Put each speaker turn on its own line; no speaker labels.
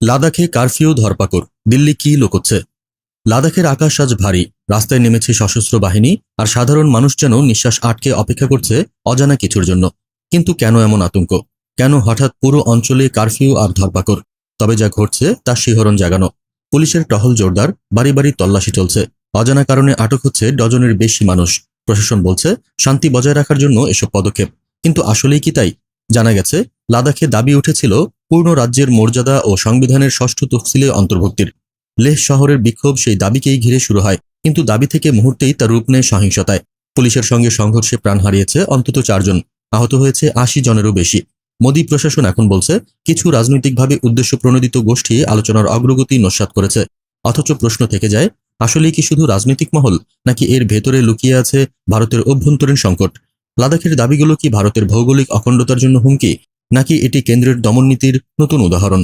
লাদাখে কারফিউ ধরপাকড়, দিল্লি কি লোকচ্ছে? লাদাখের আকাশ আজ ভারী, রাস্তায় নেমেছে সশস্ত্র বাহিনী আর সাধারণ মানুষ যেন নিঃশ্বাস আটকে অপেক্ষা করছে অজানা কিছুর জন্য। কিন্তু কেন এমন আতঙ্ক? কেন হঠাৎ পুরো অঞ্চলে কারফিউ আর ধরপাকড়? তবে যা ঘটছে তা শিহরণ জাগানো। পুলিশের টহল জোরদার, বাড়ি বাড়ি তল্লাশি চলছে। অজানা কারণে আটক হচ্ছে ডজনের বেশি মানুষ। প্রশাসন বলছে, শান্তি বজায় রাখার জন্য এসব পদক্ষেপ। কিন্তু আসলেই কি তাই? জানা গেছে, লাদাখে দাবি উঠেছিল পূর্ণ রাজ্যের মর্যাদা ও সংবিধানের ষষ্ঠ তফসিলে অন্তর্ভুক্তির। লেহ শহরের বিক্ষোভ সেই দাবিকেই ঘিরে শুরু হয়, কিন্তু দাবি থেকে মুহূর্তেই তা রূপ নেয় সহিংসতায়। পুলিশের সঙ্গে সংঘর্ষে প্রাণ হারিয়েছে অন্তত চারজন, আহত হয়েছে আশি জনেরও বেশি। মোদী প্রশাসন এখন বলছে, কিছু রাজনৈতিকভাবে উদ্দেশ্য প্রণোদিত গোষ্ঠী আলোচনার অগ্রগতি নস্যাৎ করেছে। অথচ প্রশ্ন থেকে যায়, আসলেই কি শুধু রাজনৈতিক মহল, নাকি এর ভেতরে লুকিয়ে আছে ভারতের অভ্যন্তরীণ সংকট? লাদাখের দাবিগুলো কি ভারতের ভৌগোলিক অখণ্ডতার জন্য হুমকি নাকি এটি কেন্দ্রের দমননীতির নতুন উদাহরণ?